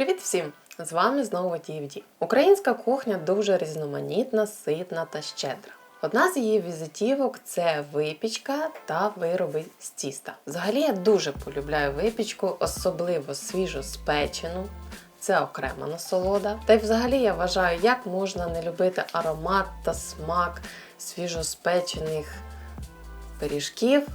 Привіт всім! З вами знову TFD. Українська кухня дуже різноманітна, ситна та щедра. Одна з її візитівок це випічка та вироби з тіста. Взагалі я дуже полюбляю випічку, особливо свіжо спечену. Це окрема насолода. Та й взагалі я вважаю, як можна не любити аромат та смак свіжоспечених пиріжків,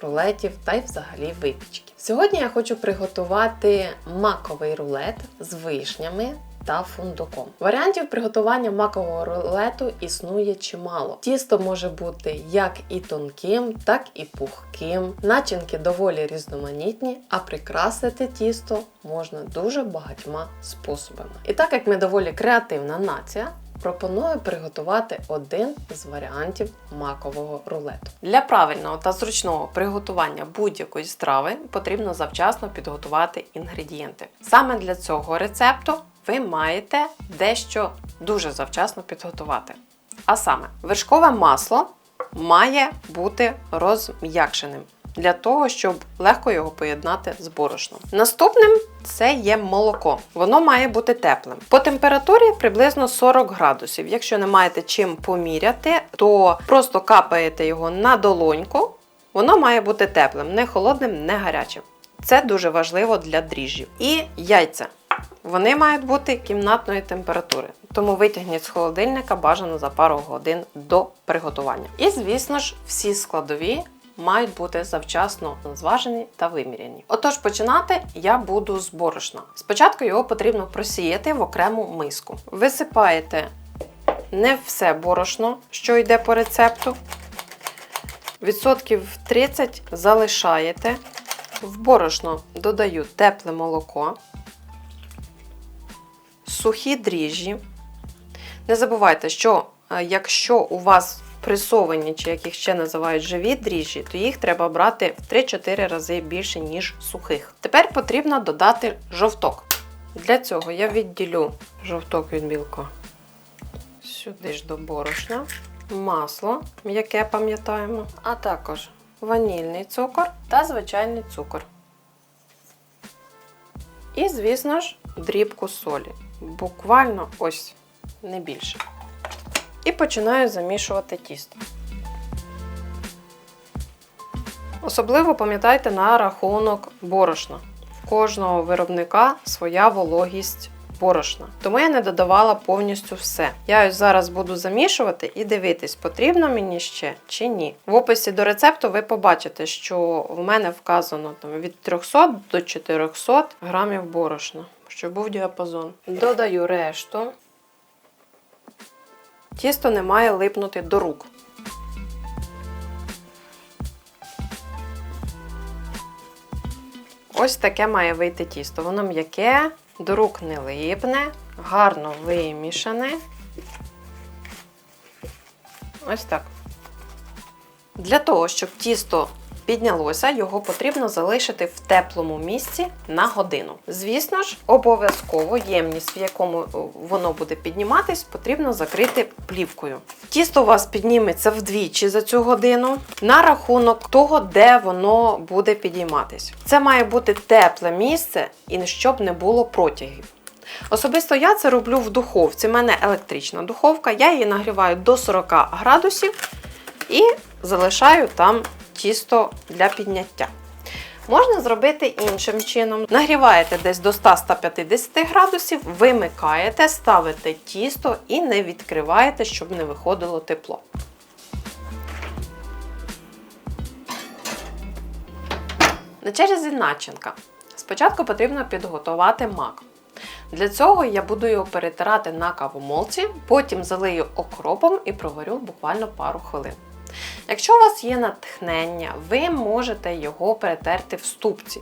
рулетів та й взагалі випічки. Сьогодні я хочу приготувати маковий рулет з вишнями та фундуком. Варіантів приготування макового рулету існує чимало. Тісто може бути як і тонким, так і пухким. Начинки доволі різноманітні, а прикрасити тісто можна дуже багатьма способами. І так як ми доволі креативна нація, пропоную приготувати один з варіантів макового рулету. Для правильного та зручного приготування будь-якої страви потрібно завчасно підготувати інгредієнти. Саме для цього рецепту ви маєте дещо дуже завчасно підготувати. А саме, вершкове масло має бути розм'якшеним для того, щоб легко його поєднати з борошном. Наступним це є молоко. Воно має бути теплим. По температурі приблизно 40 градусів. Якщо не маєте чим поміряти, то просто капаєте його на долоньку. Воно має бути теплим, не холодним, не гарячим. Це дуже важливо для дріжджів. І яйця. Вони мають бути кімнатної температури, тому витягніть з холодильника бажано за пару годин до приготування. І, звісно ж, всі складові мають бути завчасно зважені та виміряні. Отож, починати я буду з борошна. Спочатку його потрібно просіяти в окрему миску. Висипаєте не все борошно, що йде по рецепту. Відсотків 30 залишаєте. В борошно додаю тепле молоко, сухі дріжджі. Не забувайте, що е, якщо у вас пресовані, чи як їх ще називають живі дріжджі, то їх треба брати в 3-4 рази більше, ніж сухих. Тепер потрібно додати жовток. Для цього я відділю жовток від білка сюди ж до борошна, масло, яке пам'ятаємо, а також ванільний цукор та звичайний цукор. І, звісно ж, дрібку солі. Буквально ось не більше. І починаю замішувати тісто. Особливо пам'ятайте на рахунок борошна. В кожного виробника своя вологість борошна. Тому я не додавала повністю все. Я ось зараз буду замішувати і дивитись, потрібно мені ще чи ні. В описі до рецепту ви побачите, що в мене вказано там, від 300 до 400 грамів борошна, щоб був діапазон. Додаю решту. Тісто не має липнути до рук. Ось таке має вийти тісто. Воно м'яке, до рук не липне, гарно вимішане. Ось так. Для того, щоб тісто піднялося, його потрібно залишити в теплому місці на годину. Звісно ж, обов'язково ємність, в якому воно буде підніматись, потрібно закрити плівкою. Тісто у вас підніметься вдвічі за цю годину на рахунок того, де воно буде підійматись. Це має бути тепле місце і щоб не було протягів. Особисто я це роблю в духовці. У мене електрична духовка, я її нагріваю до 40 градусів і залишаю там тісто для підняття. Можна зробити іншим чином. Нагріваєте десь до 100-150 градусів, вимикаєте, ставите тісто і не відкриваєте, щоб не виходило тепло. На черзі начинка. Спочатку потрібно підготувати мак. Для цього я буду його перетирати на кавомолці, потім залию окропом і проварю буквально пару хвилин. Якщо у вас є натхнення, ви можете його перетерти в ступці.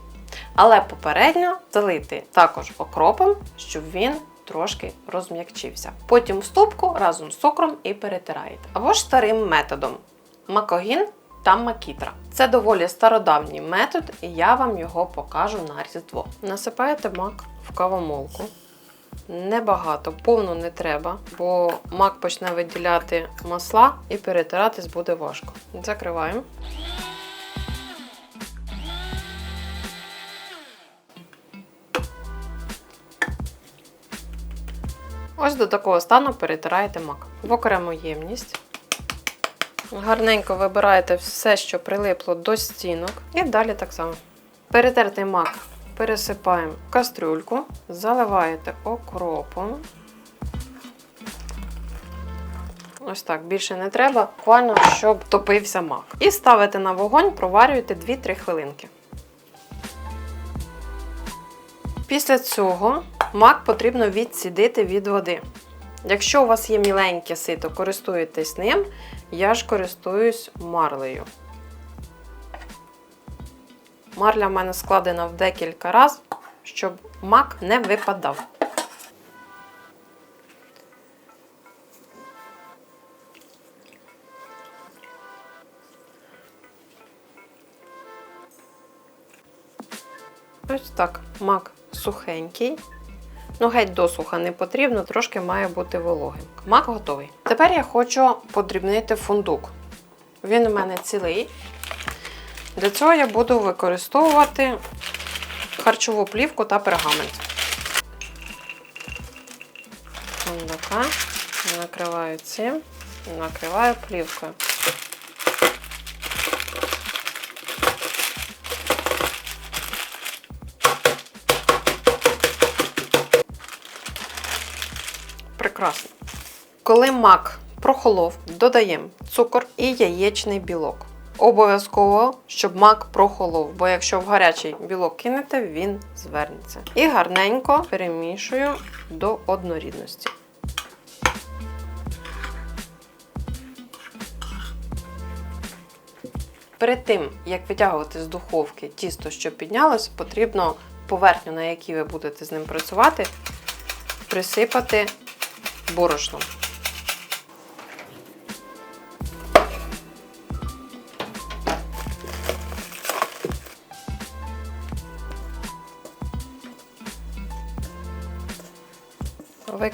Але попередньо залити також окропом, щоб він трошки розм'якчився. Потім в ступку разом з цукром і перетираєте. Або ж старим методом макогін та макітра. Це доволі стародавній метод, і я вам його покажу на різдво. Насипаєте мак в кавомолку. Небагато, повну не треба, бо мак почне виділяти масла і перетиратись буде важко. Закриваємо. Ось до такого стану перетираєте мак. В окрему ємність. Гарненько вибираєте все, що прилипло до стінок. І далі так само. Перетертий мак пересипаємо в кастрюльку, заливаєте окропом. Ось так, більше не треба, буквально, щоб топився мак. І ставите на вогонь, проварюєте 2-3 хвилинки. Після цього мак потрібно відсідити від води. Якщо у вас є міленьке сито, користуєтесь ним, я ж користуюсь марлею. Марля в мене складена в декілька разів, щоб мак не випадав. Ось так, мак сухенький. Ну, геть досуха не потрібно, трошки має бути вологим. Мак готовий. Тепер я хочу подрібнити фундук. Він у мене цілий. Для цього я буду використовувати харчову плівку та пергамент. Фундука накриваю цим, накриваю плівкою. Прекрасно. Коли мак прохолов, додаємо цукор і яєчний білок. Обов'язково, щоб мак прохолов, бо якщо в гарячий білок кинете, він звернеться. І гарненько перемішую до однорідності. Перед тим, як витягувати з духовки тісто, що піднялось, потрібно поверхню, на якій ви будете з ним працювати, присипати борошном.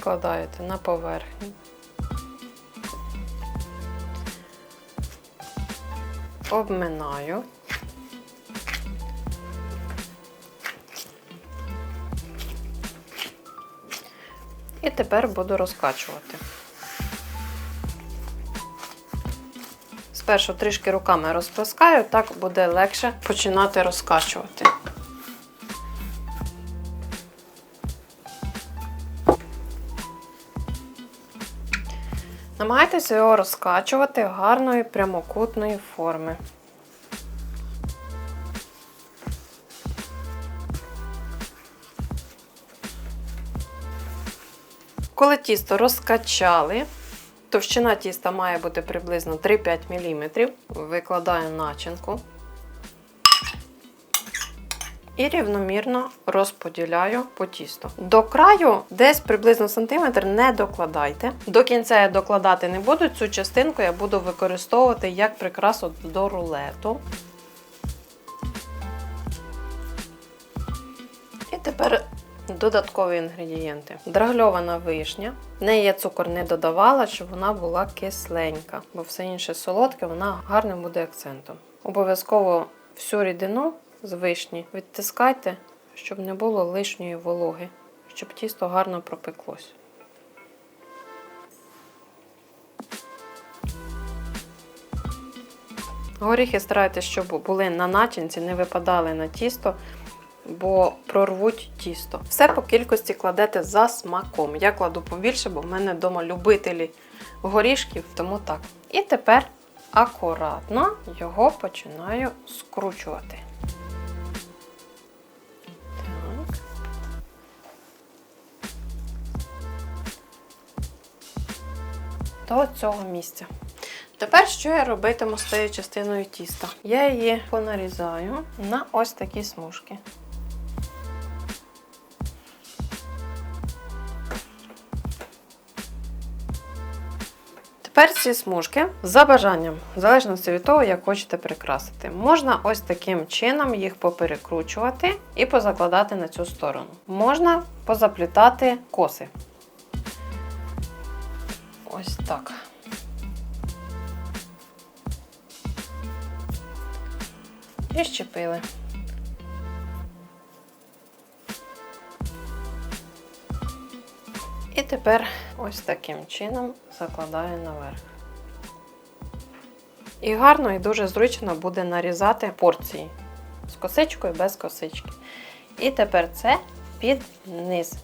Викладаєте на поверхню. Обминаю. І тепер буду розкачувати. Спершу трішки руками розплескаю, так буде легше починати розкачувати. Намагайтеся його розкачувати гарної прямокутної форми. Коли тісто розкачали, товщина тіста має бути приблизно 3-5 мм. Викладаю начинку і рівномірно розподіляю по тісту. До краю десь приблизно сантиметр не докладайте. До кінця я докладати не буду. Цю частинку я буду використовувати як прикрасу до рулету. І тепер додаткові інгредієнти. Драгльована вишня. В неї я цукор не додавала, щоб вона була кисленька, бо все інше солодке, вона гарним буде акцентом. Обов'язково всю рідину з вишні відтискайте, щоб не було лишньої вологи, щоб тісто гарно пропеклось. Горіхи старайтесь, щоб були на начинці, не випадали на тісто, бо прорвуть тісто. Все по кількості кладете за смаком. Я кладу побільше, бо в мене вдома любителі горішків, тому так. І тепер акуратно його починаю скручувати. До цього місця. Тепер що я робитиму з цією частиною тіста? Я її понарізаю на ось такі смужки. Тепер ці смужки за бажанням, в залежності від того, як хочете прикрасити. Можна ось таким чином їх поперекручувати і позакладати на цю сторону. Можна позаплітати коси. Ось так. І щепили. І тепер ось таким чином закладаю наверх. І гарно і дуже зручно буде нарізати порції з косичкою без косички. І тепер це під низ.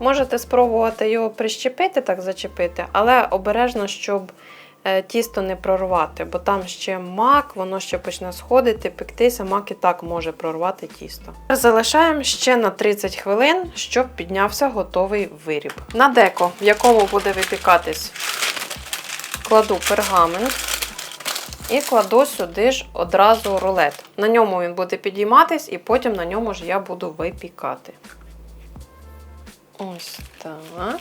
Можете спробувати його прищепити, так зачепити, але обережно, щоб е, тісто не прорвати, бо там ще мак, воно ще почне сходити, пектися, мак і так може прорвати тісто. Залишаємо ще на 30 хвилин, щоб піднявся готовий виріб. На деко, в якому буде випікатись, кладу пергамент і кладу сюди ж одразу рулет. На ньому він буде підійматись, і потім на ньому ж я буду випікати. Ось так.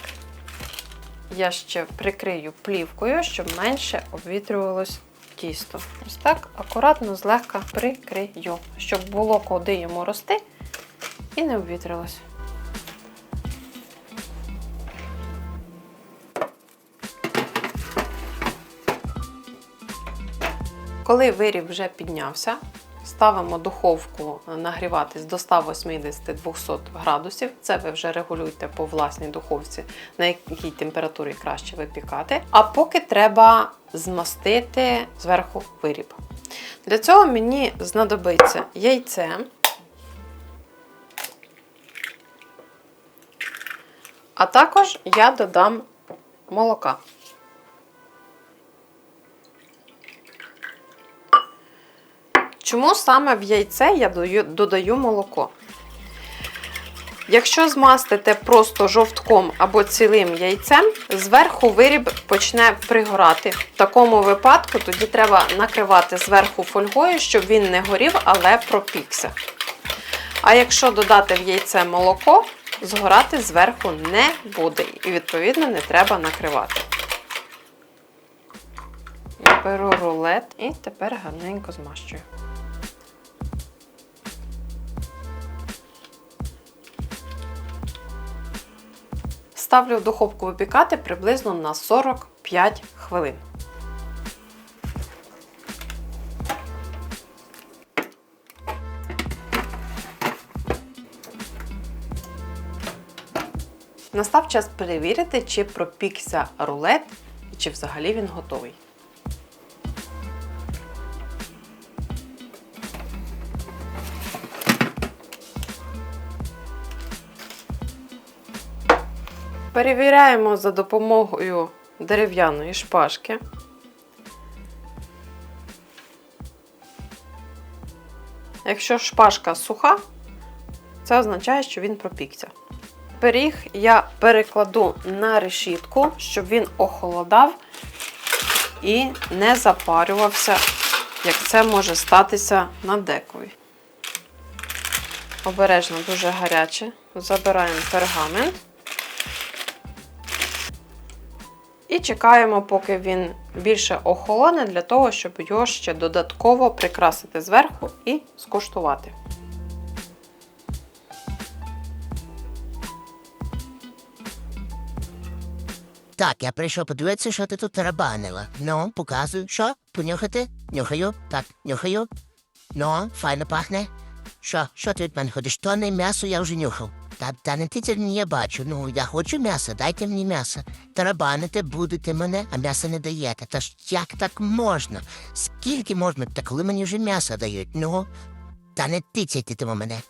Я ще прикрию плівкою, щоб менше обвітрювалось тісто. Ось так акуратно, злегка прикрию, щоб було куди йому рости і не обвітрилось. Коли виріб вже піднявся, ставимо духовку нагріватись до 180-200 градусів. Це ви вже регулюєте по власній духовці, на якій температурі краще випікати. А поки треба змастити зверху виріб. Для цього мені знадобиться яйце. А також я додам молока. Чому саме в яйце я додаю, молоко? Якщо змастите просто жовтком або цілим яйцем, зверху виріб почне пригорати. В такому випадку тоді треба накривати зверху фольгою, щоб він не горів, але пропікся. А якщо додати в яйце молоко, згорати зверху не буде. І, відповідно, не треба накривати. Я беру рулет і тепер гарненько змащую. Ставлю в духовку випікати приблизно на 45 хвилин. Настав час перевірити, чи пропікся рулет і чи взагалі він готовий. Перевіряємо за допомогою дерев'яної шпажки. Якщо шпажка суха, це означає, що він пропікся. Пиріг я перекладу на решітку, щоб він охолодав і не запарювався, як це може статися на декові. Обережно, дуже гаряче. Забираємо пергамент. І чекаємо, поки він більше охолоне, для того, щоб його ще додатково прикрасити зверху і скуштувати. Так, я прийшов подивитися, що ти тут тарабанила. Ну, показую, що? Понюхати? Нюхаю, так, нюхаю. Ну, файно пахне. Що, що ти від мене ходиш? То м'ясо я вже нюхав. Та, та не ти це я бачу. Ну, я хочу м'ясо, дайте мені м'ясо. Тарабаните будете мене, а м'ясо не даєте. Та ж як так можна? Скільки можна? Та коли мені вже м'ясо дають? Ну, та не тицяйте мене.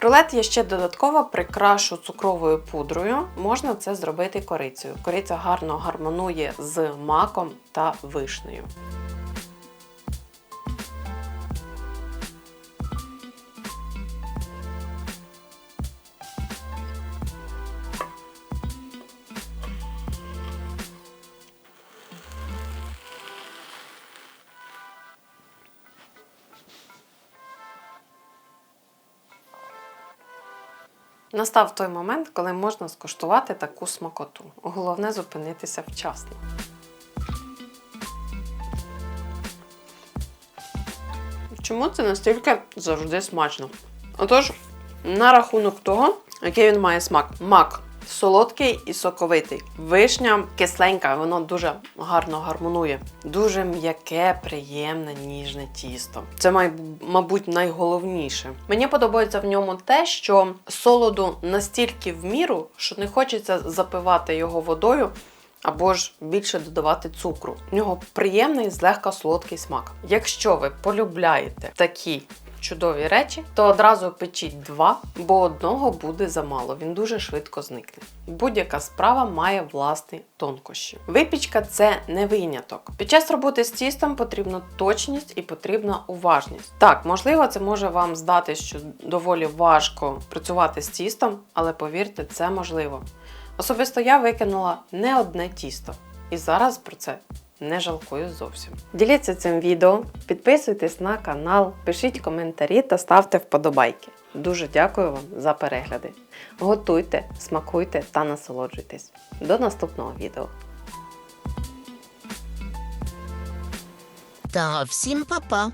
Рулет я ще додатково прикрашу цукровою пудрою. Можна це зробити корицею. Кориця гарно гармонує з маком та вишнею. Настав той момент, коли можна скуштувати таку смакоту. Головне зупинитися вчасно. Чому це настільки завжди смачно? Отож, на рахунок того, який він має смак. Мак Солодкий і соковитий. Вишня кисленька, воно дуже гарно гармонує. Дуже м'яке, приємне, ніжне тісто. Це мабуть, найголовніше. Мені подобається в ньому те, що солоду настільки в міру, що не хочеться запивати його водою. Або ж більше додавати цукру. У нього приємний, злегка солодкий смак. Якщо ви полюбляєте такі чудові речі, то одразу печіть два, бо одного буде замало. Він дуже швидко зникне. Будь-яка справа має власні тонкощі. Випічка це не виняток. Під час роботи з тістом потрібна точність і потрібна уважність. Так, можливо, це може вам здатись, що доволі важко працювати з тістом, але повірте, це можливо. Особисто я викинула не одне тісто. І зараз про це не жалкую зовсім. Діліться цим відео, підписуйтесь на канал, пишіть коментарі та ставте вподобайки. Дуже дякую вам за перегляди. Готуйте, смакуйте та насолоджуйтесь. До наступного відео. Та всім па-па.